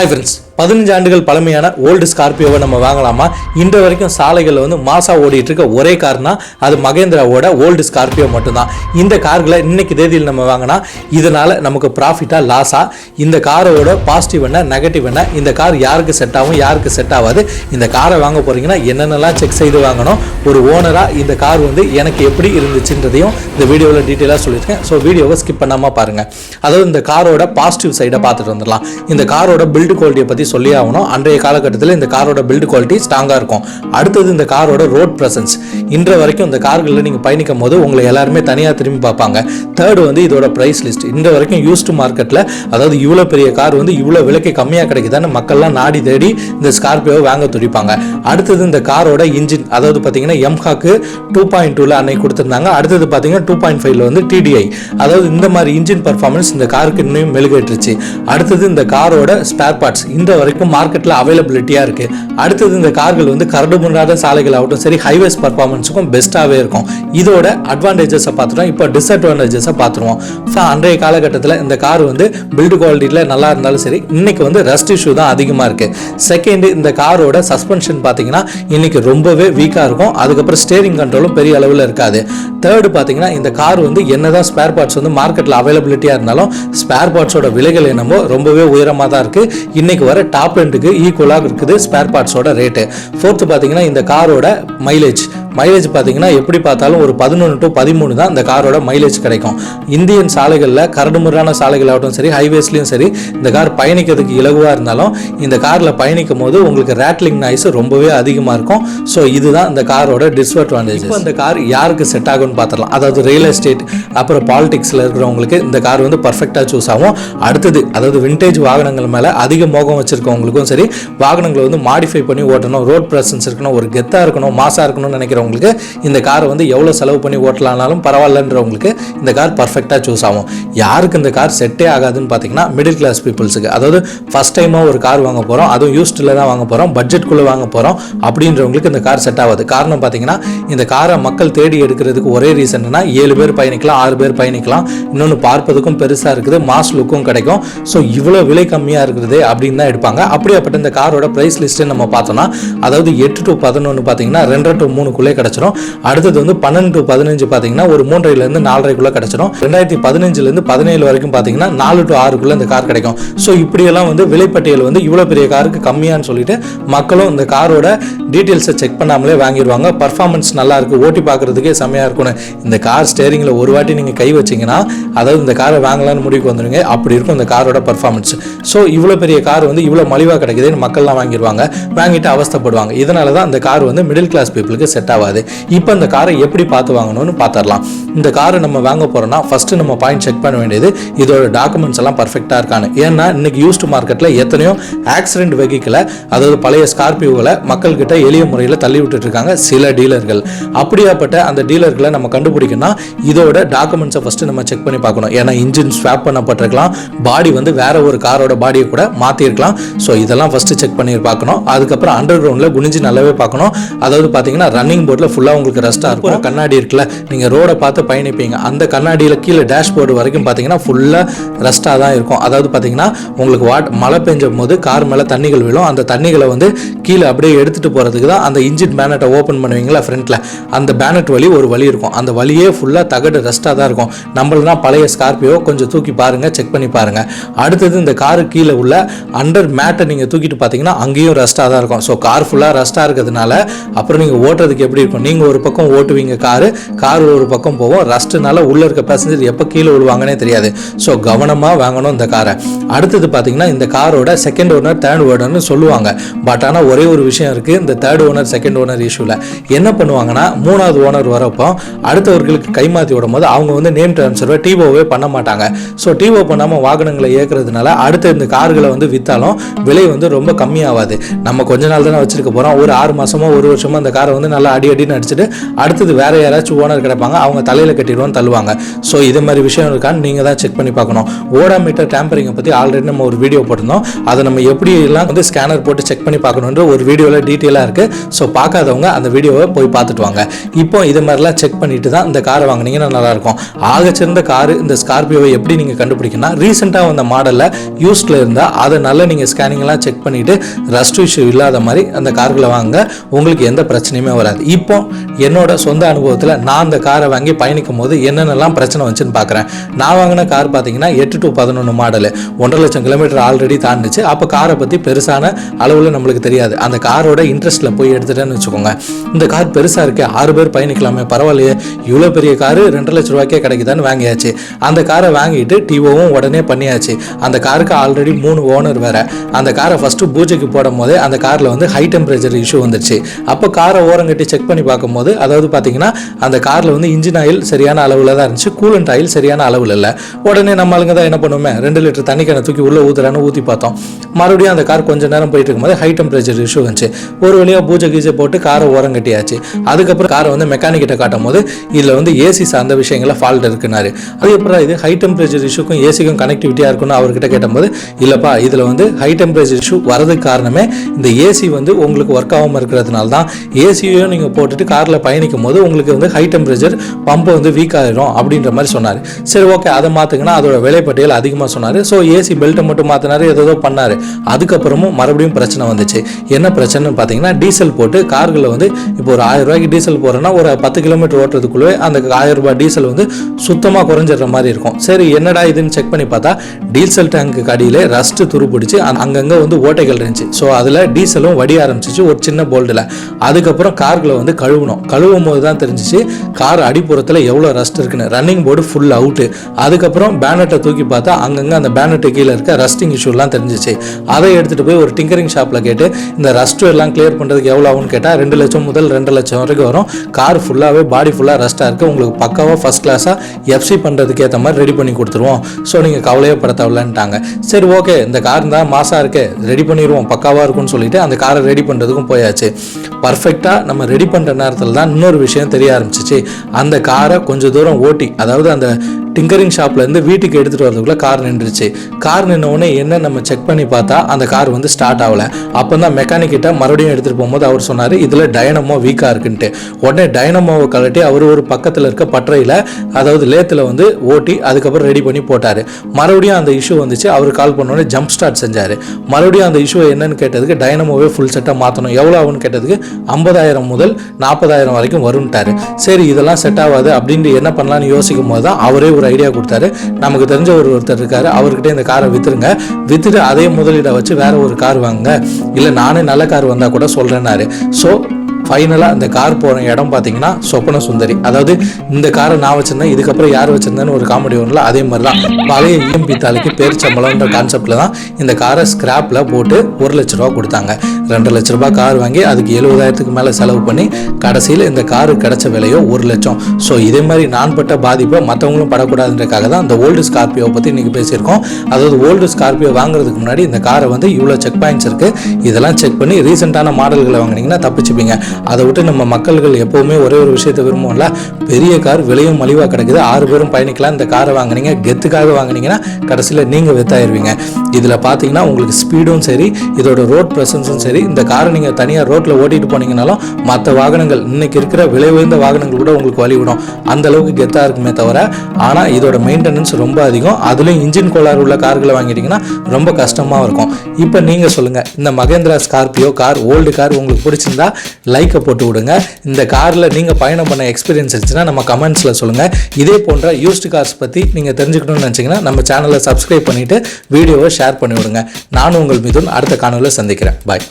Hi friends பதினஞ்சு ஆண்டுகள் பழமையான ஓல்டு ஸ்கார்பியோவை நம்ம வாங்கலாமா? இன்று வரைக்கும் சாலைகளில் வந்து மாசா ஓடிட்டு இருக்க ஒரே கார்னா அது மகேந்திராவோட ஓல்டு ஸ்கார்பியோ மட்டும்தான். இந்த கார்களை இன்னைக்கு தேதியில் நம்ம வாங்கினா இதனால நமக்கு ப்ராஃபிட்டா லாஸா இந்த காரோட பாசிட்டிவ் என்ன நெகட்டிவ் என்ன இந்த கார் யாருக்கு செட் ஆகும் யாருக்கு செட் ஆகாது இந்த காரை வாங்க போறீங்கன்னா என்னென்னலாம் செக் செய்து வாங்கணும் ஒரு ஓனரா இந்த கார் வந்து எனக்கு எப்படி இருந்துச்சுன்றதையும் இந்த வீடியோவில் டீட்டெயிலாக சொல்லியிருக்கேன். ஸோ வீடியோவை ஸ்கிப் பண்ணாமல் பாருங்க. அதாவது இந்த காரோட பாசிட்டிவ் சைடை பார்த்துட்டு வந்துடலாம். இந்த காரோட பில்டு குவாலிட்டியை பற்றி சொல்லி ஆகணும். அன்றைய காலகட்டத்தில் இந்த காரோட பில்டு குவாலிட்டி ஸ்ட்ராங்காக இருக்கும். அடுத்தது இந்த காரோட ரோட் ப்ரெசன்ஸ் இன்ற வரைக்கும் இந்த கார்களில் நீங்கள் பயணிக்கும் போது உங்களை எல்லாருமே தனியாக திரும்பி பார்ப்பாங்க. தேர்டு வந்து இதோட ப்ரைஸ் லிஸ்ட் இன்ற வரைக்கும் யூஸ்டு மார்க்கெட்டில் அதாவது இவ்வளோ பெரிய கார் வந்து இவ்வளோ விலைக்கு கம்மியாக கிடைக்குதான்னு மக்கள்லாம் நாடி தேடி இந்த ஸ்கார்பியோவை வாங்க துடிப்பாங்க. அடுத்தது இந்த காரோட இன்ஜின் அதாவது பார்த்தீங்கன்னா எம்ஹாக்கு டூ பாயிண்ட் டூவில் அன்னைக்கு கொடுத்துருந்தாங்க. அடுத்தது பார்த்தீங்கன்னா டூ பாயிண்ட் ஃபைவ்ல வந்து டிடிஐ அதாவது இந்த மாதிரி இன்ஜின் பர்ஃபார்மன்ஸ் இந்த காருக்கு இன்னும் மெழுகேற்றுச்சு. அடுத்தது இந்த காரோட ஸ்பேர் பார்ட்ஸ் இந்த வரைக்கும் மார்க்கெட்டில் அவைலபிலிட்டியாக இருக்குது அடுத்தது இந்த கார்கள் வந்து கரடு முன்னாத சாலைகள் ஆகட்டும் சரி ஹைவேஸ் பர்ஃபார்மன்ஸுக்கும் பெஸ்ட்டாகவே இருக்கும். இதோட அட்வான்டேஜஸை பார்த்துட்டோம். இப்போ டிஸ்அட்வான்டேஜஸை பார்த்துருவோம். ஸோ அன்றைய காலகட்டத்தில் இந்த கார் வந்து பில்டு குவாலிட்டியில் நல்லா இருந்தாலும் சரி இன்றைக்கி வந்து ரஸ்ட் இஷ்யூ தான் அதிகமாக இருக்குது செகண்ட் இந்த காரோட சஸ்பென்ஷன் பார்த்தீங்கன்னா இன்றைக்கி ரொம்பவே வீக்காக இருக்கும். அதுக்கப்புறம் ஸ்டேரிங் கண்ட்ரோலும் பெரிய அளவில் இருக்காது. தேர்டு பார்த்தீங்கன்னா இந்த கார் வந்து என்னதான் ஸ்பேர் பார்ட்ஸ் வந்து மார்க்கெட்டில் அவைலபிலிட்டியாக இருந்தாலும் ஸ்பேர் பார்ட்ஸோட விலைகள் என்னமோ ரொம்பவே உயரமாக தான் இருக்குது இன்றைக்கி வர டாப் எண்டுக்கு ஈக்குவலாக இருக்குது ஸ்பேர் பார்ட்ஸோட ரேட்டு ஃபோர்த்து பார்த்தீங்கன்னா இந்த காரோட மைலேஜ் மைலேஜ் பார்த்தீங்கன்னா எப்படி பார்த்தாலும் ஒரு பதினொன்று டு பதிமூணு தான் இந்த காரோட மைலேஜ் கிடைக்கும். இந்தியன் சாலைகளில் கரடுமுறான சாலைகளாகட்டும் சரி ஹைவேஸ்லையும் சரி இந்த கார் பயணிக்கிறதுக்கு இலகுவாக இருந்தாலும் இந்த காரில் பயணிக்கும் போது உங்களுக்கு ரேட்லிங் நாய்ஸ் ரொம்பவே அதிகமாக இருக்கும். ஸோ இதுதான் இந்த காரோட டிஸ்அட்வான்டேஜ் இப்போ இந்த கார் யாருக்கு செட் ஆகும்னு பார்த்துடலாம். அதாவது ரியல் எஸ்டேட் அப்புறம் பாலிடிக்ஸில் இருக்கிறவங்களுக்கு இந்த கார் வந்து பர்ஃபெக்டாக சூஸ் ஆகும். அடுத்தது அதாவது விண்டேஜ் வாகனங்கள் மேலே அதிக மோகம் வச்சுருக்கவங்களுக்கும் சரி வாகனங்களை வந்து மாடிஃபை பண்ணி ஓட்டணும். ரோட் ப்ரெசன்ஸ் இருக்கணும். ஒரு கெத்தாக இருக்கணும். மாசாக இருக்கணும்னு நினைக்கிறவங்களுக்கு இந்த காரை வந்து எவ்வளோ செலவு பண்ணி ஓட்டலானாலும் பரவாயில்லன்றவங்களுக்கு இந்த கார் பர்ஃபெக்டாக சூஸ் ஆகும். யாருக்கு இந்த கார் செட்டே ஆகாதுன்னு பார்த்தீங்கன்னா மிடில் கிளாஸ் பீப்புள்ஸுக்கு அதாவது ஃபஸ்ட் டைமாக ஒரு கார் வாங்க போகிறோம் அதுவும் யூஸ்டில் தான் வாங்க போகிறோம் பட்ஜெட்குள்ளே வாங்க போகிறோம் அப்படின்றவங்களுக்கு இந்த கார் செட் ஆகாது. காரணம் பார்த்தீங்கன்னா இந்த காரை மக்கள் தேடி எடுக்கிறதுக்கு ஒரே ரீசன்னா ஏழு பேர் பயணிக்கலாம் ஆறு பேர் பயணிக்கலாம். இன்னொன்று பார்ப்பதுக்கும் பெருசாக இருக்குது மாஸ் லுக்கும் கிடைக்கும். ஸோ இவ்வளோ விலை கம்மியாக இருக்குது அப்படின்னு தான் எடுப்பாங்க. அப்படியாப்பட்ட இந்த காரோட ப்ரைஸ் லிஸ்ட்டு நம்ம பார்த்தோம்னா அதாவது எட்டு டு பதினொன்று பார்த்தீங்கன்னா ரெண்டரை டு மூணுக்குள்ளே கிடச்சிரும். அடுத்தது வந்து பன்னெண்டு டு பதினஞ்சு பார்த்தீங்கன்னா ஒரு மூன்றரைலேருந்து நாலரைக்குள்ளே கிடச்சிரும். ரெண்டாயிரத்தி பதினஞ்சுலேருந்து பதினேழு வரைக்கும் பார்த்தீங்கன்னா நாலு டு ஆறுக்குள்ளே இந்த கார் கிடைக்கும். ஸோ இப்படியெல்லாம் வந்து விலைப்பட்டியல் வந்து இவ்வளோ பெரிய காருக்கு கம்மியான்னு சொல்லிட்டு மக்களும் இந்த காரோட டீட்டெயில்ஸை செக் பண்ணாமலே வாங்கிடுவாங்க. பர்ஃபார்மன்ஸ் நல்லா இருக்கு ஓட்டி பாக்குறதுக்கே செம்மையாக இருக்கும்னு. இந்த கார் ஸ்டேரிங்கில் ஒரு வாட்டி நீங்கள் கை வச்சீங்கன்னா அதாவது இந்த காரை வாங்கலாம்னு முடிவுக்கு வந்துடுங்க அப்படி இருக்கும் இந்த காரோட பர்ஃபார்மன்ஸ் ஸோ இவ்வளோ பெரிய கார் வந்து இவ்வளோ மலிவாக கிடைக்குதுன்னு மக்கள்லாம் வாங்கிடுவாங்க. வாங்கிட்டு அவஸ்தப்படுவாங்க. இதனால தான் அந்த கார் வந்து மிடில் கிளாஸ் பீப்புளுக்கு செட் ஆகும் ஆகாது. இப்போ இந்த காரை எப்படி பார்த்து வாங்கணும்னு பார்த்துடலாம். இந்த காரை நம்ம வாங்க போகிறோம்னா ஃபஸ்ட்டு நம்ம பாயிண்ட் செக் பண்ண வேண்டியது இதோட டாக்குமெண்ட்ஸ் எல்லாம் பர்ஃபெக்டாக இருக்கான்னு. ஏன்னா இன்னைக்கு யூஸ்டு மார்க்கெட்டில் எத்தனையோ ஆக்சிடென்ட் வெஹிக்கிளை அதாவது பழைய ஸ்கார்பியோவில் மக்கள்கிட்ட எளிய முறையில் தள்ளி விட்டுட்டு இருக்காங்க சில டீலர்கள் அப்படியாப்பட்ட அந்த டீலர்களை நம்ம கண்டுபிடிக்கணும்னா இதோட டாக்குமெண்ட்ஸை ஃபஸ்ட்டு நம்ம செக் பண்ணி பார்க்கணும். ஏன்னா இன்ஜின் ஸ்வாப் பண்ணப்பட்டிருக்கலாம். பாடி வந்து வேற ஒரு காரோட பாடியை கூட மாற்றிருக்கலாம் ஸோ இதெல்லாம் ஃபஸ்ட்டு செக் பண்ணி பார்க்கணும். அதுக்கப்புறம் அண்டர் கிரவுண்டில் குனிஞ்சு நல்லாவே பார்க்கணும். அதாவது பார்த்தீங்கன்னா ரன்னிங் போர்டில் ஃபுல்லாக உங்களுக்கு ரெஸ்ட்டாக இருக்கும். கண்ணாடி இருக்குல்ல நீங்கள் ரோடை பார்த்து பயணிப்பீங்க. அந்த கண்ணாடியில் கீழே டேஷ்போர்டு வரைக்கும் பார்த்தீங்கன்னா ஃபுல்லாக ரெஸ்ட்டாக தான் இருக்கும். அதாவது பார்த்தீங்கன்னா உங்களுக்கு வாட் மழை பெஞ்சும் போது கார் மேலே தண்ணிகள் விழும். அந்த தண்ணிகளை வந்து கீழே அப்படியே எடுத்துகிட்டு போகிறதுக்கு தான் அந்த இன்ஜின் பேனட்டை ஓப்பன் பண்ணுவீங்களா ஃப்ரண்ட்டில் அந்த பேனட் வழி ஒரு வழி இருக்கும். அந்த வழியே ஃபுல்லாக தகடு ரெஸ்ட்டாக தான் இருக்கும். நம்மளனா பழைய ஸ்கார்பியோ கொஞ்சம் தூக்கி பாருங்கள் செக் பண்ணி பாருங்கள் அடுத்தது இந்த காரு கீழே உள்ள அண்டர் மேட்டை நீங்கள் தூக்கிட்டு பார்த்தீங்கன்னா அங்கேயும் ரெஸ்ட்டாக தான் இருக்கும். ஸோ கார் ஃபுல்லாக ரெஸ்ட்டாக இருக்கிறதுனால அப்புறம் நீங்கள் ஓட்டுறதுக்கு எப்படி இருக்கும். நீங்கள் ஒரு பக்கம் ஓட்டுவீங்க காரு கார் ஒரு பக்கம் போவோம். ரஸ்ட்டுனால உள்ளே இருக்க பேசஞ்சர் எப்போ கீழே விழுவாங்கன்னே தெரியாது. ஸோ கவனமாக வாங்கணும் இந்த காரை. அடுத்தது பார்த்தீங்கன்னா இந்த காரோட செகண்ட் ஓனர் தேர்ட் ஓனர்னு சொல்லுவாங்க. பட் ஆனால் ஒரே ஒரு விஷயம் இருக்குது இந்த தேர்ட் ஓனர் செகண்ட் ஓனர் இஷ்யூவில் என்ன பண்ணுவாங்கன்னா மூணாவது ஓனர் வரப்போ அடுத்தவர்களுக்கு கைமாற்றி விடும் போது அவங்க வந்து நேம் ட்ரான்ஸ்ஃபரை டிஓவே பண்ண மாட்டாங்க. ஸோ டிஓ பண்ணாமல் வாகனங்களை இயக்குறதுனால அடுத்த இந்த கார்களை வந்து விற்றாலும் விலை வந்து ரொம்ப கம்மியாகாது நம்ம கொஞ்ச நாள் தானே வச்சிருக்க போகிறோம் ஒரு ஆறு மாசமோ ஒரு வருஷமோ அந்த காரை வந்து நல்லா அடி அடின்னு அடிச்சுட்டு அடுத்தது வேற யாராச்சும் ஓனர் கிடைப்பாங்க அவங்க தலையில் கட்டிடுவோம் தள்ளுவாங்க. ஸோ இது மாதிரி விஷயம் இருக்கான்னு நீங்கள் தான் செக் பண்ணி பார்க்கணும். ஓடாமீட்டர் டேம்பரிங்கை பற்றி ஆல்ரெடி நம்ம ஒரு வீடியோ போட்டிருந்தோம். அதை நம்ம எப்படி எல்லாம் வந்து ஸ்கேனர் போட்டு செக் பண்ணி பார்க்கணுன்ற ஒரு வீடியோவில் டீட்டெயிலாக இருக்குது ஸோ பார்க்காதவங்க அந்த வீடியோவை போய் பார்த்துட்டு வாங்க. இப்போ இது மாதிரிலாம் செக் பண்ணிட்டு தான் இந்த காரை வாங்குனீங்கன்னா நல்லாயிருக்கும். ஆகச்சிறந்த காரு இந்த ஸ்கார்பியோவை எப்படி நீங்கள் கண்டுபிடிக்கணும் ரீசெண்டாக வந்த மாடலில் யூஸ்டில் இருந்தால் அதை நல்லா நீங்கள் ஸ்கேனிங்லாம் செக் பண்ணிவிட்டு ரஸ்ட் இஷ்யூ இல்லாத மாதிரி அந்த கார்களை வாங்க. உங்களுக்கு எந்த பிரச்சனையுமே வராது. இப்போ என்னோட சொந்த அனுபவத்தில் நான் அந்த காரை வாங்கி பயணிக்கும் போது என்னென்னலாம் பிரச்சனை வந்துச்சுன்னு பார்க்குறேன் நான் வாங்கின கார் பார்த்தீங்கன்னா எட்டு டு பதினொன்று மாடலு ஒன்றரை லட்சம் கிலோமீட்டர் ஆல்ரெடி தாண்டுச்சு. அப்போ காரை பற்றி பெருசான அளவில் நம்மளுக்கு தெரியாது. அந்த காரோட இன்ட்ரெஸ்ட்டில் போய் எடுத்துட்டேன்னு வச்சுக்கோங்க. இந்த கார் பெருசாக இருக்கு ஆறு பேர் பயணிக்கலாமே பரவாயில்லையே. இவ்வளோ பெரிய காரு ரெண்டு லட்ச ரூபாய்க்கே கிடைக்குதான்னு வாங்கியாச்சு. அந்த காரை வாங்கிட்டு டிஓவும் உடனே பண்ணியாச்சு. அந்த காருக்கு ஆல்ரெடி மூணு ஓனர் வேற. அந்த காரை ஃபஸ்ட்டு பூஜைக்கு போடும் போதே அந்த காரில் வந்து ஹை டெம்பரேச்சர் இஷ்யூ வந்துருச்சு. அப்போ காரை ஓரம் கட்டி செக் பண்ணி பார்க்கும்போது அதாவது பார்த்தீங்கன்னா அந்த காரில் வந்து இன்ஜின் ஆயில் சரியான அளவில் தான் இருந்துச்சு. கூலண்ட் ஆயில் சரியான அளவில் இல்லை. உடனே நம்ம ஆளுங்க தான் என்ன பண்ணுவோமே ரெண்டு லிட்டர் தண்ணி கேனை தூக்கி உள்ளே ஊற்றுறான்னு ஊற்றி பார்த்தோம். மறுபடியும் அந்த கார் கொஞ்ச நேரம் போயிட்டு இருக்கும்போது ஹை டெம்பரேச்சர் இஷ்யூ வந்துச்சு. ஒரு வழியாக பூஜை கீஜை போட்டு காரை ஓரம் கட்டியாச்சு. அதுக்கப்புறம் காரை வந்து மெக்கானிக் கிட்ட காட்டும் போது இதில் வந்து ஏசி சார்ந்த விஷயங்கள ஃபால்ட் இருக்குனாரு அதுக்கப்புறம் இது? ஹை டெம்பரேச்சர் இஷ்யூக்கும் ஏசிக்கும் கனெக்டிவிட்டியாக இருக்குன்னு அவர்கிட்ட கேட்டபோது இல்லைப்பா இதில் வந்து ஹை டெம்பரேச்சர் இஷ்யூ வரதுக்கு காரணமே இந்த ஏசி வந்து உங்களுக்கு ஒர்க் ஆகாமல் இருக்கிறதுனால தான் ஏசியையும் நீங்கள் போட்டுட்டு காரில் பயணிக்கும் போது உங்களுக்கு வந்து ஹை டெம்பரேச்சர் பம்பு வந்து வீக் ஆகிடும் அப்படின்ற மாதிரி சொன்னார். சரி ஓகே அதை மாற்றுங்கன்னா அதோட விலைப்பட்டியல் அதிகமாக சொன்னார். ஸோ ஏசி பெல்ட்டை மட்டும் மாற்றினார் ஏதோ பண்ணார். அதுக்கப்புறமும் மறுபடியும் பிரச்சனை வந்துச்சு. என்ன பிரச்சனைன்னு பார்த்தீங்கன்னா டீசல் போட்டு கார்களில் வந்து இப்போ ஒரு ஆயிரம் ரூபாய்க்கு டீசல் போடுறேன்னா ஒரு பத்து கிலோமீட்டர் ஓட்டுறதுக்குள்ளே அந்த ஆயிரம் ரூபாய் டீசல் வந்து சுத்தமாக குறைஞ்சிடுற மாதிரி இருக்கும். சரி என்னடா இதுன்னு செக் பண்ணி பார்த்தா டீசல் டேங்க்கு அடியில் ரஸ்ட்டு துரு பிடிச்சி அங்கங்கே வந்து ஓட்டைகள் இருந்துச்சு. ஸோ அதில் டீசலும் வடி ஆரம்பிச்சிச்சு ஒரு சின்ன போல்டில் அதுக்கப்புறம் கார்களை வந்து கழுவணும். கழுவும் போது தான் தெரிஞ்சிச்சு கார் அடிப்புறத்தில் எவ்வளோ ரஸ்ட் இருக்குன்னு. ரன்னிங் போர்டு ஃபுல் அவுட்டு அதுக்கப்புறம் பேனட்டை தூக்கி பார்த்தா அங்கங்கே அந்த பேனட்டு கீழே இருக்க ரஸ்டிங் இஷ்யூலாம் தெரிஞ்சிச்சு. அதை எடுத்துகிட்டு போய் ஒரு டிங்கரிங் ஷாப்பில் கேட்டு இந்த ரஸ்ட் எல்லாம் கிளியர் பண்ணுறதுக்கு எவ்வளோ ஆகும்னு கேட்டால் ரெண்டு லட்சம் முதல் ரெண்டு லட்சம் வரைக்கும் வரும். கார் ஃபுல்லாகவே பாடி ஃபுல்லாக ரஸ்ட்டாக இருக்குது உங்களுக்கு பக்காவாக ஃபஸ்ட் கிளாஸாக எஃப்சி பண்ணுறதுக்கு ஏற்ற மாதிரி ரெடி பண்ணி கொடுத்துருவோம். ஸோ நீங்கள் கவலையே பட தேவையில்லன்ட்டாங்க சரி ஓகே இந்த கார் தான் மாசாக இருக்கு. ரெடி பண்ணிடுவோம் பக்காவாக இருக்கும்னு சொல்லிட்டு அந்த காரை ரெடி பண்ணுறதுக்கும் போயாச்சு. பர்ஃபெக்டாக நம்ம ரெடி பண்ணுற நேரத்தில் தான் இன்னொரு விஷயம் தெரிய ஆரம்பிச்சிச்சு. அந்த காரை கொஞ்சம் தூரம் ஓட்டி அதாவது அந்த டிங்கரிங் ஷாப்லேருந்து வீட்டுக்கு எடுத்துகிட்டு வரதுக்குள்ளே கார் நின்றுச்சு. கார் நின்ன என்ன நம்ம செக் பண்ணி பார்த்தா அந்த கார் வந்து ஸ்டார்ட் ஆகலை. அப்போ தான் மெக்கானிக் கிட்ட மறுபடியும் எடுத்துகிட்டு போகும்போது அவர் சொன்னார் இதில் டைனமோ வீக்காக இருக்குன்ட்டு. உடனே டைனமோவை கழட்டி அவர் ஒரு பக்கத்தில் இருக்க பற்றையில் அதாவது லேத்தில் வந்து ஓட்டி அதுக்கப்புறம் ரெடி பண்ணி போட்டார். மறுபடியும் அந்த இஷ்யூ வந்துச்சு அவர் கால் பண்ணோடனே ஜம்ப் ஸ்டார்ட் செஞ்சார். மறுபடியும் அந்த இஷ்யூ என்னன்னு கேட்டதுக்கு டைனமோவே ஃபுல் செட்டாக மாற்றணும் எவ்வளோ ஆகும்னு கேட்டதுக்கு ஐம்பதாயிரம் முதல் நாற்பதாயிரம் வரைக்கும் வரும்ட்டாரு. சரி இதெல்லாம் செட் ஆகாது அப்படின்ட்டு என்ன பண்ணலான்னு யோசிக்கும் போது தான் அவரே ஒரு ஐடியா கொடுத்தாரு. நமக்கு தெரிஞ்ச ஒரு ஒருத்தர் இருக்காரு. அவர்கிட்ட இந்த காரை வித்துருங்க. வித்துட்டு அதே முதலீடை வச்சு வேற ஒரு கார் வாங்குங்க. இல்லை நானே நல்ல கார் வந்தால் கூட சொல்கிறேன்னாரு ஸோ ஃபைனலாக இந்த கார் போகிற இடம் பார்த்தீங்கன்னா சொப்பன சுந்தரி அதாவது இந்த காரை நான் வச்சிருந்தேன் இதுக்கப்புறம் யார் வச்சிருந்தேன்னு ஒரு காமெடி ஒன்றில் அதே மாதிரி தான் பழைய இஎம்பி தாலிக்கு பேரிச்சம்பளம்ன்ற கான்செப்டில் தான் இந்த காரை ஸ்கிராப்பில் போட்டு ஒரு லட்ச ரூபா கொடுத்தாங்க. ரெண்டு லட்ச ரூபாய் கார் வாங்கி அதுக்கு எழுபதாயிரத்துக்கு மேலே செலவு பண்ணி கடைசியில் இந்த காரு கிடைச்ச விலையோ ஒரு லட்சம். ஸோ இதே மாதிரி நான் பட்ட பாதிப்பை மற்றவங்களும் படக்கூடாதுன்றக்காக தான் இந்த ஓல்டு ஸ்கார்பியோவை பற்றி இன்றைக்கி பேசியிருக்கோம். அதாவது ஓல்டு ஸ்கார்பியோ வாங்குறதுக்கு முன்னாடி இந்த காரை வந்து இவ்வளோ செக் பாயிண்ட்ஸ் இருக்குது இதெல்லாம் செக் பண்ணி ரீசெண்டான மாடல்களை வாங்கினீங்கன்னா தப்பிச்சுப்பீங்க. அதை விட்டு நம்ம மக்கள்கள் எப்போவுமே ஒரே ஒரு விஷயத்தை விரும்புவோம்ல? பெரிய கார் விலையும் மலிவாக கிடைக்குது. ஆறு பேரும் பயணிக்கலாம். இந்த காரை வாங்குனீங்க கெத்துக்காக வாங்குனீங்கன்னா கடைசியில் நீங்கள் வெத்தாயிருவீங்க. இதில் பார்த்தீங்கன்னா உங்களுக்கு ஸ்பீடும் சரி இதோட ரோட் ப்ரெசன்ஸும் சரி இந்த காரை நீங்கள் தனியாக ரோட்டில் ஓட்டிட்டு போனீங்கனாலும் மற்ற வாகனங்கள் இன்றைக்கி இருக்கிற விலை உயர்ந்த வாகனங்கள் கூட உங்களுக்கு வழி விடும் அந்த அளவுக்கு கெத்தாக இருக்குமே தவிர ஆனால் இதோட மெயின்டெனன்ஸ் ரொம்ப அதிகம். அதுலேயும் இன்ஜின் கோளாறு உள்ள கார்களை வாங்கிட்டீங்கன்னா ரொம்ப கஷ்டமாக இருக்கும். இப்போ நீங்கள் சொல்லுங்கள் இந்த Mahindra Scorpio car old car உங்களுக்கு பிடிச்சிருந்தா லைக்கை போட்டு விடுங்க. இந்த காரில் நீங்கள் பயணம் பண்ண எக்ஸ்பீரியன்ஸ் இருந்துச்சுன்னா நம்ம கமெண்ட்ஸில் சொல்லுங்கள் இதே போன்ற யூஸ்டு கார்ஸ் பற்றி நீங்கள் தெரிஞ்சுக்கணும்னு நினச்சிங்கன்னா நம்ம சேனலை சப்ஸ்கிரைப் பண்ணிவிட்டு வீடியோவை ஷேர் பண்ணி விடுங்க நானும் உங்கள் மீதும் அடுத்த காணொலியில் சந்திக்கிறேன். பாய்